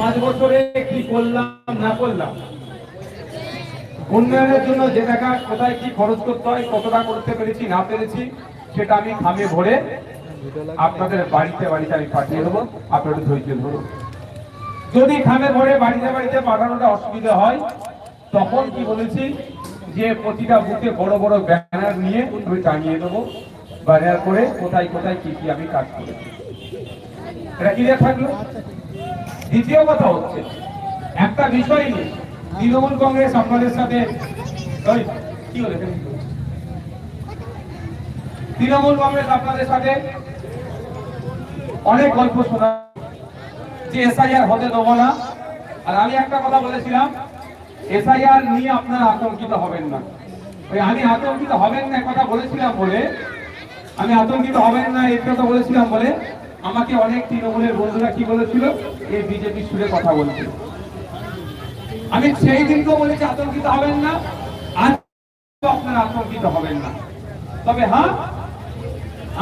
পাঁচ বছরে কি করলাম, না করলাম? উন্নয়নের জন্য যে টাকা কোথায় কি খরচ করতে হয়, কতটা করতে পেরেছি, না পেরেছি, সেটা আমি খামে ভরে আপনাদের বাড়িতে বাড়িতে আমি পাঠিয়ে দেবো। আপনাদের ধৈর্য ধরুন। যদি খামে ভরে বাড়িতে বাড়িতে পাঠানোটা অসুবিধা হয়, তখন কি বলেছি, যে প্রতিটা বুথে বড় বড় ব্যানার নিয়ে আমি টাঙিয়ে দেবো, ব্যানার করে কোথায় কোথায় কি কি আমি কাজ করেছি। এটা ক্লিয়ার থাকল? দ্বিতীয় কথা হচ্ছে, একটা বিষয় নিয়ে তৃণমূল কংগ্রেস আপনাদের সাথে কি হলো? তৃণমূল কংগ্রেস আপনাদের সাথে অনেক গল্প শোনা, যে এসআইআর হতে দেবো না আর আমি একটা কথা বলেছিলাম, এসআইআর নিয়ে আপনারা আতঙ্কিত হবেন না ওই আমি আতঙ্কিত হবেন না কথা বলেছিলাম বলে, আমি আতঙ্কিত হবেন না, এই কথা বলেছিলাম বলে আমাকে অনেক তৃণমূলের বন্ধুরা কি বলেছিল? এই বিজেপি সুরে কথা বলেছিল আমি সেই দিনকেও বলেছি, আতঙ্কিত হবেন না। আজ আপনারা আতঙ্কিত হবেন না। তবে হ্যাঁ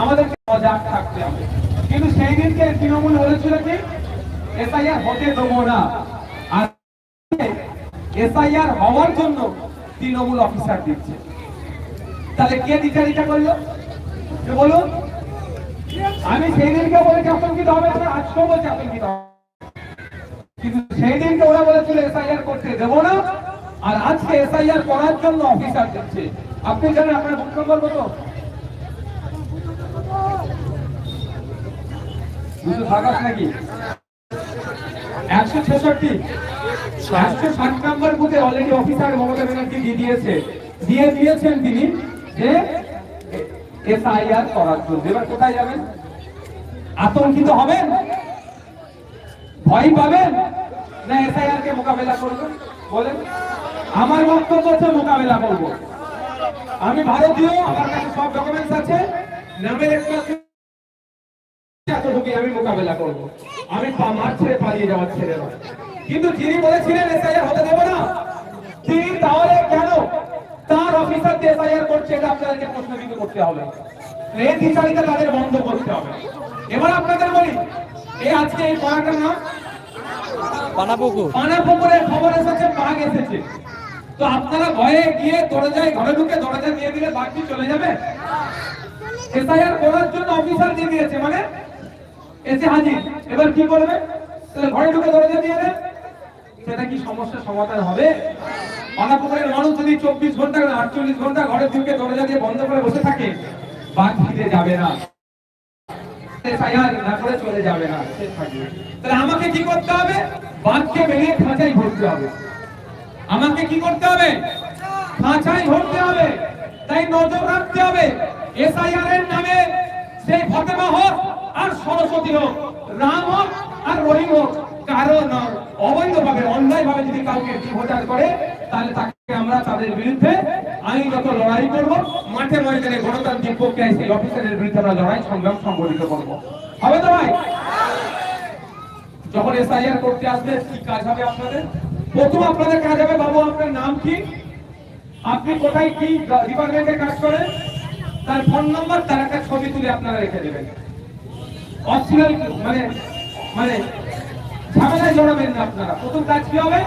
আমাদেরকে সজাগ থাকতে হবে। কিন্তু সেই দিনকে তৃণমূল বলেছিল কি? এসআইআর হতে দেবো না। আর এসআইআর হওয়ার জন্য তৃণমূল অফিসার দিচ্ছে। তাহলে কে দ্বিচারিতা করল? কে বলুন? আমি সেই দিনকে বলেছি আতঙ্কিত হবে না আজকেও বলছি আতঙ্কিত কিন্তু সেই দিনকে ওরা বলেছিল এসআইআর করতে দেব না। আর আজকে এসআইআর করার জন্য অফিসার দিচ্ছে আপনি জানেন আপনার বুক নম্বর কত? নাকি? একশো ছেষট্টি। একশো ষাট নম্বর বুথে অলরেডি অফিসার মমতা ব্যানার্জি দিয়ে দিয়েছে। দিয়ে দিয়েছেন তিনি যে এসআইআর করার জন্য। এবার কোথায় যাবেন? আতঙ্কিত হবেন? ভয় পাবেন? না এসআইআর কে মোকাবেলা করবেন বলেন। আমার বক্তব্য হচ্ছে মোকাবেলা করব। আমি ভারতীয়, আমার কাছে সব ডকুমেন্টস আছে। নামের এতটুকুই আমি মোকাবেলা করব। আমি মাঠ ছেড়ে পালিয়ে যাওয়ার ছেড়ে কিন্তু যিনি বলেছিলেন এসআইআর হতে দেবো না, তিনি তাহলে কেন? তার অফিসার এসআইআর করছে, এটা আপনাদেরকে প্রশ্নবিদ্ধ করতে হবে। এই বিচারিতা তাদের বন্ধ করতে হবে। এবার আপনাদের বলি এই আজকে এই পড়াটার নাম? পানাপুকুর। পানা পুকুরের খবর এসেছে বাঘ এসেছে। তো আপনারা ভয়ে গিয়ে দরজায় ঘরে ঢুকে দরজা দিয়ে দিলে বাঘ কি চলে যাবে? এসআইআর করার জন্য অফিসার দিয়ে দিয়েছে মানে এসে হাজির। এবার কি করবে? তাহলে ঘরে ঢুকে দরজা দিয়ে দেন। সেটা কি সমস্যার সমাধান হবে? পানাপুকুরের মানুষ যদি চব্বিশ ঘণ্টা না আটচল্লিশ ঘণ্টা ঘরে ঢুকে দরজা দিয়ে বন্ধ করে বসে থাকে বাঘ ফিরে যাবে না। এসআইআর না করে আমাকে কি করতে হবে? বাঘকে বেরিয়ে খাঁচাই ভরতে হবে। আমাকে কি করতে হবে? খাঁচাই ভরতে হবে। তাই নজর রাখতে হবে। এসআইআর এর নামে সেই ফতেমা হোক আর সরস্বতী হোক, রাম হোক আর রহিম হোক, কারও নাম অবৈধভাবে, অন্যায়ভাবে যদি কাউকে ভোটার করে, তাহলে তাকে আমরা তাদের বিরুদ্ধে আইনগত লড়াই করব, মাঠে ময়দানে গণতান্ত্রিক প্রক্রিয়ায় সেই অফিসারের বিরুদ্ধে আমরা লড়াই, সংগ্রাম সংগঠিত করব। হবে তো ভাই? যখন এসআইআর করতে আসবে, কি কাজ হবে আপনাদের? প্রথম আপনাদের কাজ হবে, বাবু, আপনার নাম কি? আপনি কোথায় কি ডিপার্টমেন্টে কাজ করেন? তার ফোন নম্বর তার একটা ছবি তুলে আপনারা রেখে দেবেন। অপশনাল মানে মানে ঝামেলায় জড়াবেন না আপনারা। প্রথম কাজ কি হবে?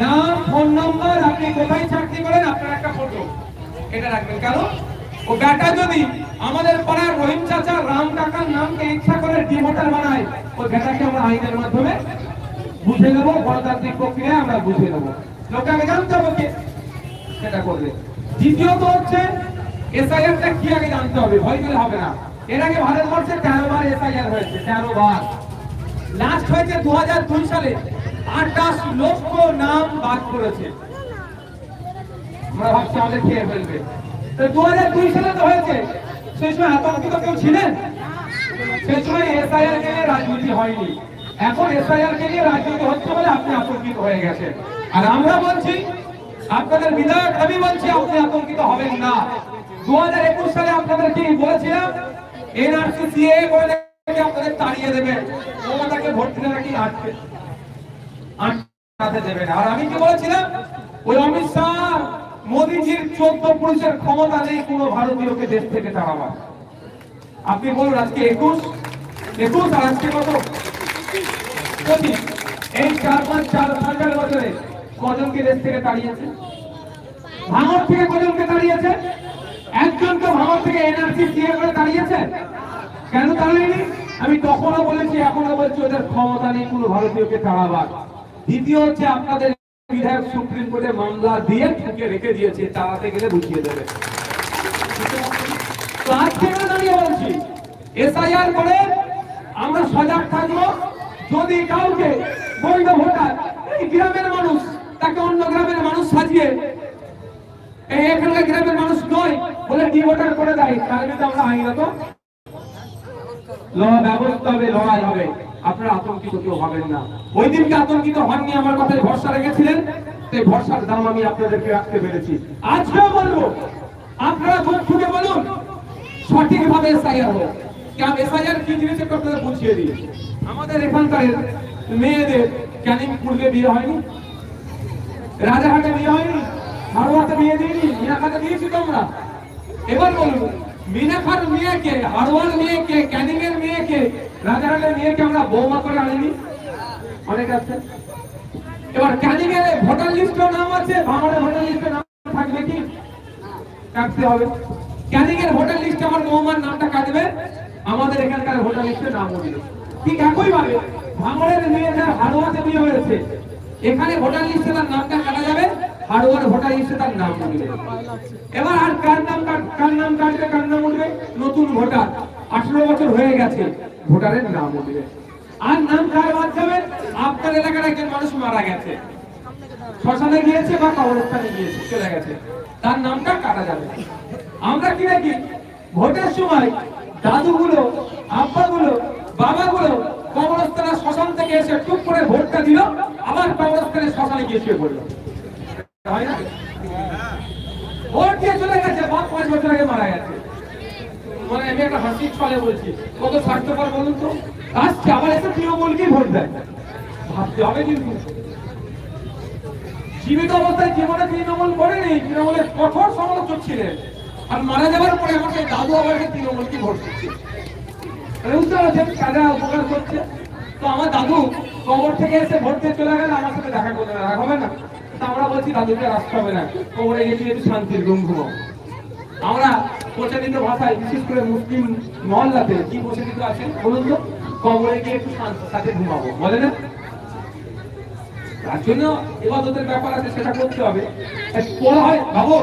নাম ফোন নম্বর আপনি কোথায় চাকরি করেন, আপনার একটা ফটো এটা রাখবেন। কেন ও বেটা যদি আমাদের পাড়ার রহিম চাচা, রাম কাকার নামকে ইচ্ছা করে ডিভোটার বানায়, ওই বেটাকে আমরা আইনের মাধ্যমে বুঝে নেব গণতান্ত্রিক প্রক্রিয়ায় আমরা বুঝে নেব লোকে আগে জানতে হবে সেটা করবে। দ্বিতীয়ত হচ্ছে এসআইআরটা কি আগে জানতে হবে? ভয় পেলে হবে না। এর আগে ভারতবর্ষে তেরো বার এসআইআর হয়েছে, তেরো বার। লাস্ট হয়েছে দু হাজার দুই সালে। আঠাশ লক্ষ নাম বাদ করেছে আতঙ্কিত কেউ আপনাদের বিধায়ক আমি বলছি, আপনি আতঙ্কিত হবেন না। দু হাজার একুশ সালে আপনাদের কি বলেছিলাম? এনআরসি আপনাদের তাড়িয়ে দেবে মমতাকে ভোট দিলে নাকি আটকে? আটকাতে দেবে না আর আমি কি বলেছিলাম? ওই অমিত শাহ মোদীজির চোদ্দ পুরুষের ক্ষমতা নেই কোনো ভারতীয়কে দেশ থেকে তাড়াবার আপনি বলুন, আজকে একুশ? একুশ? আর আজকে কত? এই চার পাঁচ, চার পঞ্চাশ বছরে কজনকে দেশ থেকে তাড়িয়েছে? ভাঙর থেকে কজনকে তাড়িয়েছে? একজনকে ভাঙর থেকে এনআরসি সিএ করে তাড়িয়েছে? কেন তাড়ায়নি? আমি তখনও বলেছি এখনও বলছি, ওদের ক্ষমতা নেই কোনো ভারতীয়কে তাড়াবার। দ্বিতীয় হচ্ছে আপনাদের বিধায়ক সুপ্রিম কোর্টে মামলা দিয়ে ঠুকে রেখে দিয়েছে তাড়াতে গেলে বুঝিয়ে দেবে। গ্রামের মানুষ, তাকে অন্য গ্রামের মানুষ সাজিয়ে, এই গ্রামের মানুষ নয় বলে ডি করে দেয়, তাহলে কিন্তু আমরা আইনত। লড়া ব্যবস্থা হবে, লড়াই হবে। আপনারা আতঙ্কিত কেউ হবেন না। ওই দিনকে আতঙ্কিত হননি, আমার কথায় ভরসা রেখেছিলেন? সেই ভরসার দাম আমি আপনাদেরকে রাখতে পেরেছি। আজকেও বলব, আপনারা মুখ ফুটে বলুন, সঠিকভাবে এসআইআর হোক কেন এসআইআর কি জিনিস একটু আপনাদের বুঝিয়ে দিই? আমাদের এখানকার মেয়েদের ক্যানিং পূর্বে বিয়ে হয়নি, রাজাহাটে বিয়ে হয়নি হাড়ুয়াতে বিয়ে দিইনি মিনাখাতে দিয়েছি তোমরা এবার বলুন মিনাখার মেয়েকে হাড়ুয়ার মেয়েকে ক্যানিং এর মেয়েকে রাজাহাটের মেয়েকে আমরা বৌমা করে আনিনি। অনেক আছে? এবার ক্যানিং এর ভোটার লিস্টেও নাম আছে ভাঙড়ের ভোটার লিস্টে নাম থাকবে কি? কাটতে হবে। ক্যানিং এর ভোটার লিস্টে আমার বৌমার নামটা কাটবে, আমাদের এখানকার ভোটার লিস্টে নাম উঠবে ঠিক একই ভাবে ভাঙড়ের মেয়েদের হাড়ুয়াতে বিয়ে হয়েছে। এখানে ভোটার লিস্টে তার নামটা কাটা যাবে। হাড়ুয়ার ভোটার লিস্টে তার নাম উঠবে। এবার আর কার নাম কার নাম কাটবে, কার নাম উঠবে? নতুন ভোটার। আঠারো বছর হয়ে গেছে, ভোটারের নাম উঠবে। আর নাম কার বাদ যাবে আপনার এলাকার একজন মানুষ মারা গেছে। শ্মশানে গিয়েছে বা কবরস্থানে গিয়েছে, চলে গেছে। তার নামটা কাটা যাবে আমরা কি দেখি? ভোটের সময় দাদুগুলো, আব্বাগুলো, বাবাগুলো কবরস্থানে শ্মশান থেকে এসে টুক করে ভোটটা দিল, আবার কবরস্থানে শ্মশানে গিয়ে শুয়ে পড়ল। মানে জীবিত অবস্থায় জীবনে তৃণমূল করেনি, তৃণমূলের কঠোর সমালোচক ছিলেন। আর মারা যাওয়ার পরে সেই দাদু এসে তৃণমূলকে ভোট দিচ্ছে? বুঝতে পারছেন কারা উপকার করছে। তো আমার দাদু কবর থেকে এসে ভোট দিয়ে চলে গেলে, আমার সাথে দেখা করবে না হবে না। তা আমরা বলছি দাদুকে আসতে হবে না। কবরে গেছি একটু শান্তির ঘুম ঘুমাও আমরা প্রচলিত ভাষায় বিশেষ করে মুসলিম মহল্লাতে কি প্রচলিত আছে বলুন তো? কবরে গিয়ে একটু শান্তির সাথে ঘুমাবো বলে না? তার জন্য এবাদতের ব্যাপার আছে সেটা করতে হবে। পড়া হয় বাবু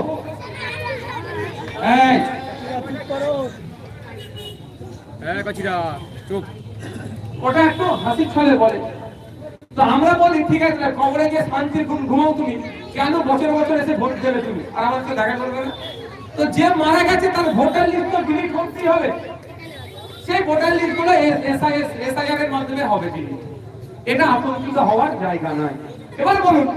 হ্যাঁ ওটা একটু হাসি ছলে বলে। তো আমরা বলি, ঠিক আছে কবরে গিয়ে শান্তির ঘুম ঘুমাও তুমি। কেন বছর বছর এসে ভোট দেবে তুমি? আর আমার সাথে দেখা করবে না? তো যে মারা গেছে, তার ভোটার লিস্ট তো ডিলিট করতেই হবে। সেই ভোটার লিস্টগুলো এসআইআর এর মাধ্যমে হবে delete। এটা আতঙ্কিত হওয়ার জায়গা নয় এবার বলুন,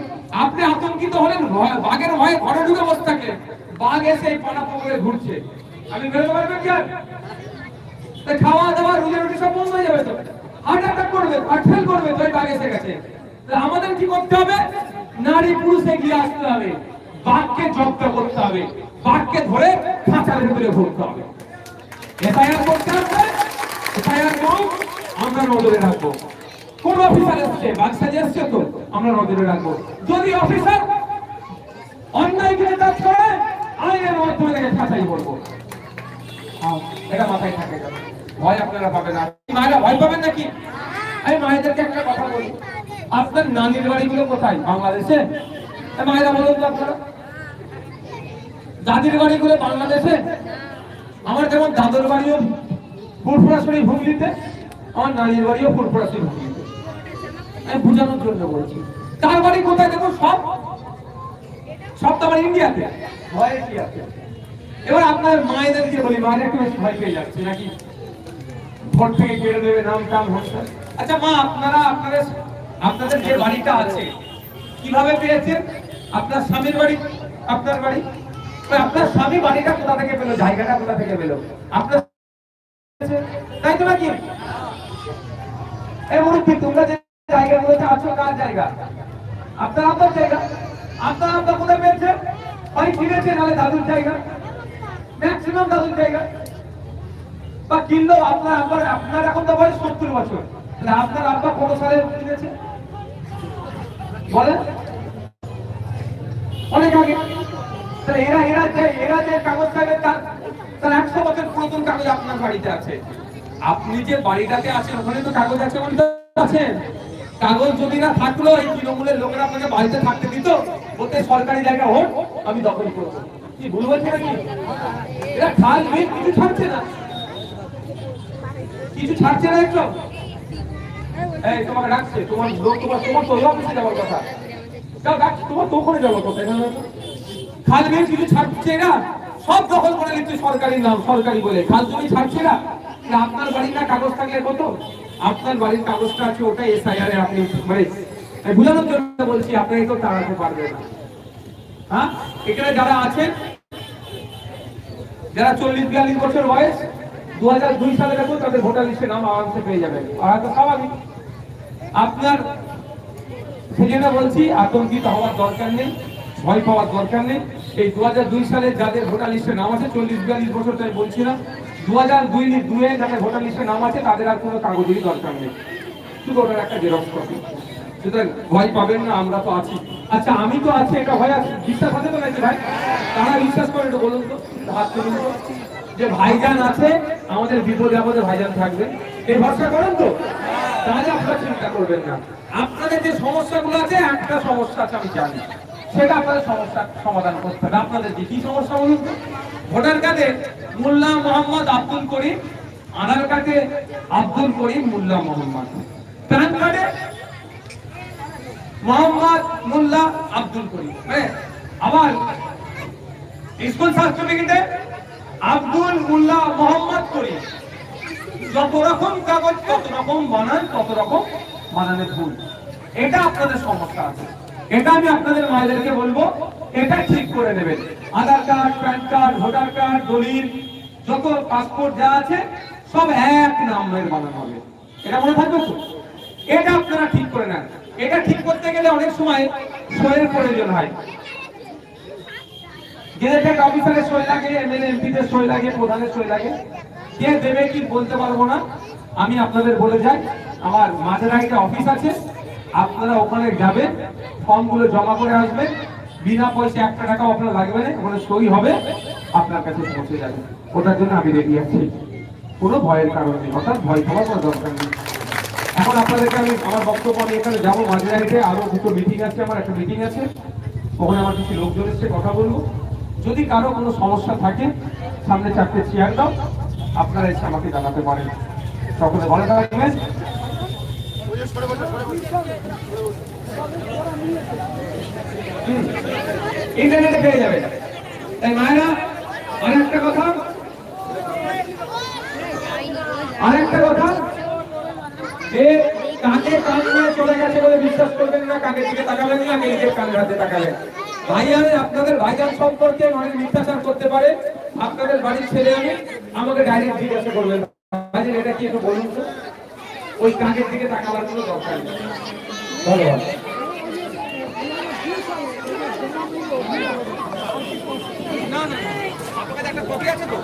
আপনি আতঙ্কিত হলেন বাঘের ভয়ে ঘরে ঢুকে বসে থাকলেন। বাঘ এসে এই পানা পুকুরে ঘুরছে। আপনি বেরোতে পারবেন? খাওয়া দাওয়া রুজি রুটি সব বন্ধ হয়ে যাবে তো। হার্ট অ্যাটাক করবে হার্ট করবে তো বাঘ এসে গেছে। তাহলে আমাদের কি করতে হবে? নারী পুরুষে গিয়ে আসতে হবে। বাঘকে জব্দ করতে হবে। বাঘকে ধরে খাঁচার ভিতরে ভরতে হবে। এফআইআর করতে হবে। এফআইআর করুন আমরা নজরে রাখব। কোন অফিসার এসছে? বাঘ সাজে এসছে তো? আমরা নজরে রাখব। যদি অফিসার অন্যায় করে কাজ করে আইনের মাধ্যমে তাকে খাঁচাই করব হ্যাঁ, এটা মাথায় থাকে। ভয় আপনারা পাবেন। না মায়েরা ভয় পাবেন নাকি? আমি মায়েদেরকে একটা কথা বলি। আপনার নানির বাড়িগুলো কোথায়? বাংলাদেশে? মায়েরা বলুন তো আপনারা। দাদির বাড়িগুলো বাংলাদেশে? আমার যেমন দাদুর বাড়িও ফুরফুরাশরী হুগলিতে আমার নানির বাড়িও ফুরফুরাশরী হুগলিতে আমি বোঝানোর জন্য বলছি। তার বাড়ি কোথায় দেখো সব? সব তো আমার ইন্ডিয়াতে। ভয় ইন্ডিয়াতে। এবার আপনার মায়েদেরকে বলি, মায়ের একটু ভয় পেয়ে যাচ্ছে নাকি? ভোট থেকে কেড়ে দেবে, নাম টাম হচ্ছে। আচ্ছা মা, আপনারা, আপনাদের আপনাদের যে বাড়িটা আছে, কীভাবে পেয়েছেন আপনার স্বামীর বাড়ি, আপনার বাড়ি? আপনার স্বামী বাড়িটা কোথা থেকে পেল? জায়গাটা কোথা থেকে পেল? আপনার তাই তো নাকি? এই জায়গা? আপনার জায়গা। আপনার আপনার কোথায় পেয়েছে? হয় কিনেছে নাহলে দাদুর জায়গা। ম্যাক্সিমাম দাদুর জায়গা। বা কিনলেও আপনার আব্বার, আপনার এখন তো বয়স সত্তর বছর। তাহলে আপনার আব্বা কত সালে কিনেছে বলেন। অনেক আগে। তাহলে এরা এরা যে এরা যে কাগজ পাবে তার তার একশো বছর পুরাতন কাগজ আপনার বাড়িতে আছে। আপনি যে বাড়িটাতে আছেন, ওখানে তো কাগজ আছে বলে আছেন কাগজ যদি না থাকল, এই তৃণমূলের লোকেরা আপনাকে বাড়িতে থাকতে দিত, বলতে সরকারি জায়গা হোক, আমি দখল করব। কি, ভুল বলছে নাকি? এরা খাল বিল কিছু ছাড়ছে না। কিছু ছাড়ছে না একটু এই, তোমাকে ডাকছে। তোমার লোক, তোমার তোমার তো অফিসে যাওয়ার কথা। তোমার তো ওখানে যাওয়ার কথা তো। খাল বিল কিছু ছাড়ছে না? সব দখল করে নিচ্ছে সরকারি নাম, সরকারি বলে। খাল জমি ছাড়ছে না? আপনার বাড়ির না কাগজ থাকলে কত আপনার বাড়ির কাগজটা আছে, ওটা এসআইআর আপনি মানে বুঝানোর জন্য বলছি, আপনাকে কেউ তাড়াতে পারবে না। হ্যাঁ? এখানে যারা আছেন, যারা চল্লিশ, বিয়াল্লিশ বছর বয়স দু হাজার দুই সালে দেখো তাদের ভোটার লিস্টে নাম আরামসে পেয়ে যাবেন আর হয়তো স্বাভাবিক। আপনার সেই জন্য বলছি, আতঙ্কিত হওয়ার দরকার নেই, ভয় পাওয়ার দরকার নেই। এই দু হাজার দুই সালে যাদের ভোটার লিস্টে নাম আছে, চল্লিশ বিয়াল্লিশ বছর তাই বলছি না দু হাজার দুই দুয়ে যাদের ভোটার লিস্টে নাম আছে, তাদের আর কোনো কাগজেরই দরকার নেই। শুধু ওটার একটা জেরক্স কপি সুতরাং ভয় পাবেন না, আমরা তো আছি। আচ্ছা আমি তো আছি, এটা ভয় আছে। বিশ্বাস আছে তো নাকি ভাই? তারা বিশ্বাস করে একটু বলুন তো হাত তুলুন তো। যে ভাইজান আছে, আমাদের বিপদে আপদে ভাইজান থাকবে। এই ভরসা করেন তো? তাহলে আপনারা চিন্তা করবেন না। আপনাদের যে সমস্যাগুলো আছে, একটা সমস্যা আছে, আমি জানি। সেটা আপনাদের সমস্যা সমাধান করতে হবে। আপনাদের কি সমস্যা বলুন ভোটার কার্ডে মোল্লা মোহাম্মদ আব্দুল করিম, আধার কার্ডে আব্দুল করিম মোল্লা মোহাম্মদ। প্যান কার্ডে মোহাম্মদ মোল্লা আব্দুল করিম। হ্যাঁ আবার স্কুল সার্টিফিকেটে আব্দুল মোল্লা মোহাম্মদ করি। যত রকম কাগজ কত রকম বানান কত রকম বানানের ভুল। এটা আপনাদের সমস্যা আছে। এটা আমি আপনাদের মায়েদেরকে বলব, এটা ঠিক করে নেবেন। Aadhaar card, PAN card, voter card, দলিল, যত পাসপোর্ট যা আছে, সব এক নামের বানানো হবে। এটা মনে থাকবে এটা আপনারা ঠিক করে নেন। এটা ঠিক করতে গেলে অনেক সময় সইয়ের প্রয়োজন হয়। গেজেটেড অফিসারের সই লাগে এমএলএ এমপিদের সই লাগে, প্রধানের সই লাগে। কে দেবে কি বলতে পারব না, আমি আপনাদের বলে যাই। আমার মাঝের একটা অফিস আছে, আপনারা ওখানে যাবেন, ফর্মগুলো জমা করে আসবেন। বিনা পয়সা একটা টাকাও আপনার লাগবে না, ওখানে সই হবে, আপনার কাছে পৌঁছে যাবে। ওটার জন্য আমি রেডি আছি। কোনো ভয়ের কারণ নেই, অর্থাৎ ভয় পাওয়ার কোনো দরকার নেই। এখন আপনাদেরকে আমি আমার বক্তব্য আমি এখানে যাব মাঝে আরও দুটো মিটিং আছে, আমার একটা মিটিং আছে। ওখানে আমার কিছু লোকজন এসে কথা বলব। যদি কারও কোনো সমস্যা থাকে, সামনে চারটে চেয়ার দাও, আপনারা এসে আমাকে জানাতে পারেন। সকলে ভালো থাকবেন। ইন্টারনেটে পেয়ে যাবেন। তাই মায়েরা, আরেকটা কথা। আরেকটা কথা। যে কাকে কান নিয়ে চলে গেছে বলে বিশ্বাস করবেন না, কাকে দিকে তাকাবেন না নিজের কানের হাতে তাকাবেন? ভাইয়ান আপনাদের ভাইজান সম্পর্কে অনেক মিথ্যাচার করতে পারে। আপনাদের বাড়ির ছেলে আমি আমাকে ডাইরেক্ট জিজ্ঞাসা করবেন ভাইজান এটা কি একটু বলুন তো? ওই কাকের দিকে তাকাবার কোনো দরকার নেই। ধন্যবাদ। না না আপনাদের একটা কপি আছে তো?